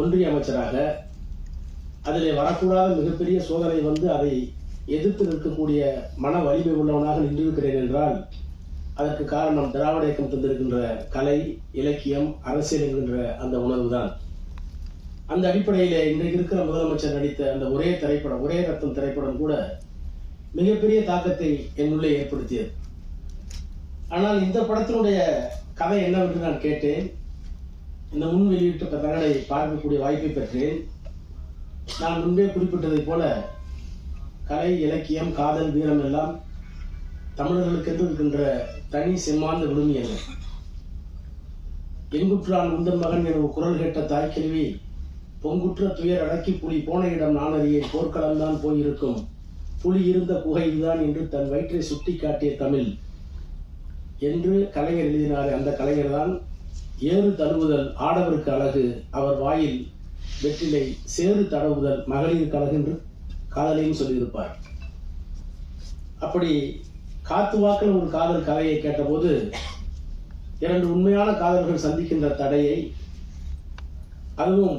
ஒன்றிய அமைச்சராக அதிலே வரக்கூடாத மிகப்பெரிய சோதனை வந்து அதை எதிர்த்து நிற்கக்கூடிய மன வலிமை உள்ளவனாக நின்றிருக்கிறேன் என்றால் அதற்கு காரணம் திராவிட இயக்கம் தந்திருக்கின்ற கலை இலக்கியம் அரசியல் என்கின்ற அந்த உணர்வுதான். அந்த அடிப்படையிலே இன்றைக்கு இருக்கிற முதலமைச்சர் நடித்த அந்த ஒரே திரைப்படம் ஒரே ரத்தம் திரைப்படம் கூட மிகப்பெரிய தாக்கத்தை என்னுள்ளே ஏற்படுத்தியது. ஆனால் இந்த படத்தினுடைய கதை என்னவென்று நான் கேட்டேன். இந்த முன் வெளியிட்ட தகவலை பார்க்கக்கூடிய வாய்ப்பை பெற்றேன் நான் முன்பே குறிப்பிட்டதைப் போல கலை இலக்கியம் காதல் வீரம் எல்லாம் தமிழர்களுக்கு என்று இருக்கின்ற தனி செம்மாந்த விழுமியங்கள் எங்குற்றான் உந்தன் மகன் என குரல் கேட்ட தாய்க்கிழவி பொங்குற்ற துயர் அடக்கி புலி போன இடம் நானறியை போர்க்களம்தான் போயிருக்கும். புலி இருந்த குகை இதுதான் என்று தன் வயிற்றை சுட்டி காட்டிய தமிழ். என்று கலைஞர் எழுதினார் அந்த கலைஞர் தான் ஏறு தழுவுதல் ஆடவருக்கு அழகு. அவர் வாயில் வெற்றிலை சேறு தடவுதல் மகளிருக்கு அழகு என்று காதலையும் சொல்லியிருப்பார். அப்படி காத்து வாக்கில் ஒரு காதல் கதையை கேட்டபோது இரண்டு உண்மையான காதல்கள் சந்திக்கின்ற தடையை அதுவும்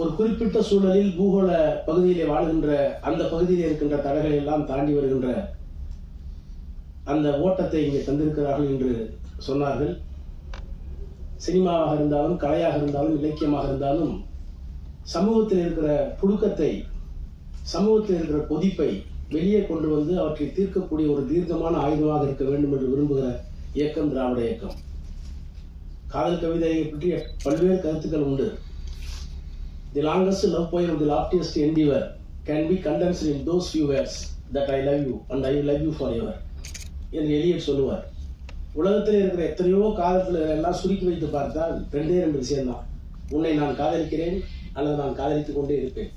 ஒரு குறிப்பிட்ட சூழலில் பூகோள பகுதியிலே வாழ்கின்ற அந்த பகுதியில் இருக்கின்ற தடைகளை எல்லாம் தாண்டி வருகின்ற அந்த ஓட்டத்தை இங்கே தந்திருக்கிறார்கள் என்று சொன்னார்கள். சினிமாவாக இருந்தாலும் கலையாக இருந்தாலும் இலக்கியமாக இருந்தாலும் சமூகத்தில் இருக்கிற புழுக்கத்தை சமூகத்தில் இருக்கிற கொதிப்பை வெளியே கொண்டு வந்து அவற்றை தீர்க்கக்கூடிய ஒரு தீர்க்கமான ஆயுதமாக இருக்க வேண்டும் என்று விரும்புகிற இயக்கம் திராவிட இயக்கம். காதல் கவிதையை பற்றிய பல்வேறு கருத்துக்கள் உண்டு. The longest love poem the loftiest endeavour can be condensed in those few words that I love you and I love you for ever என்று எலியட் சொல்லுவார். உலகத்தில் இருக்கிற எத்தனையோ காலத்தில் எல்லாம் சுருக்கி வைத்து பார்த்தால் ரெண்டே ரெண்டு விஷயம்தான். உன்னை நான் காதலிக்கிறேன் அல்லது நான் காதலித்துக் கொண்டே இருப்பேன்.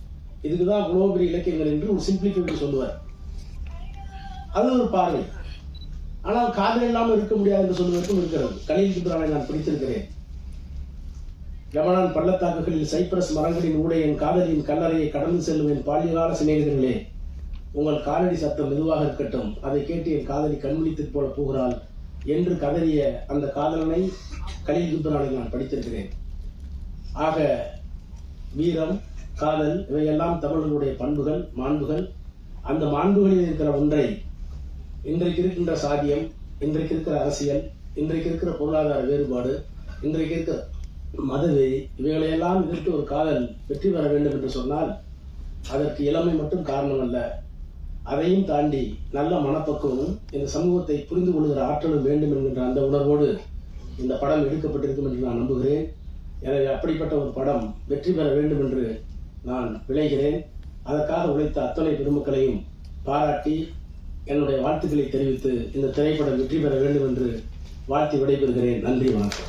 இதுக்கு தான் இவ்வளோ பெரிய இலக்கியங்கள் என்று ஒரு சிம்பிளிஃபிகேட் சொல்லுவார். அது ஒரு பார்வை. ஆனால் காதல் இல்லாமல் இருக்க முடியாது என்று சொல்வதற்கும் இருக்கிறது. கலில் கிப்ரானை நான் பிடித்திருக்கிறேன். லெபனான் பள்ளத்தாக்குகளில் சைப்ரஸ் மரங்களின் ஊடே என் காதலியின் கல்லறையை கடந்து செல்லும் பாலியகால சிநேகிதர்களே உங்கள் காலடி சத்தம் மெதுவாக இருக்கட்டும். அதை கேட்டு என் காதலி கண்விழித்து போல போகிறாள். என்று கதறிய அந்த காதலனை கலில் கிப்ரானை நான் படித்திருக்கிறேன். ஆக வீரம் காதல் இவையெல்லாம் தமிழர்களுடைய பண்புகள் மாண்புகள். அந்த மாண்புகளில் இருக்கிற ஒன்றை இன்றைக்கு இருக்கின்ற சாதியம் இன்றைக்கு இருக்கிற அரசியல் இன்றைக்கு இருக்கிற பொருளாதார வேறுபாடு இன்றைக்கு இருக்கிற மதவெறி இவைகளையெல்லாம் எதிர்த்து ஒரு காதல் வெற்றி பெற வேண்டும் என்று சொன்னால் அதற்கு இளமை மட்டும் காரணம் அல்ல அதையும் தாண்டி நல்ல மனப்பக்குவமும் இந்த சமூகத்தை புரிந்து கொள்கிற ஆற்றலும் வேண்டும் என்கின்ற அந்த உணர்வோடு இந்த படம் எடுக்கப்பட்டிருக்கும் என்று நான் நம்புகிறேன். எனவே அப்படிப்பட்ட ஒரு படம் வெற்றி பெற வேண்டும் என்று நான் விளைகிறேன் அதற்காக உழைத்த அத்தனை பெருமக்களையும் பாராட்டி என்னுடைய வாழ்த்துக்களை தெரிவித்து இந்த திரைப்படம் வெற்றி பெற வேண்டும் என்று வாழ்த்தி விடைபெறுகிறேன். நன்றி வணக்கம்.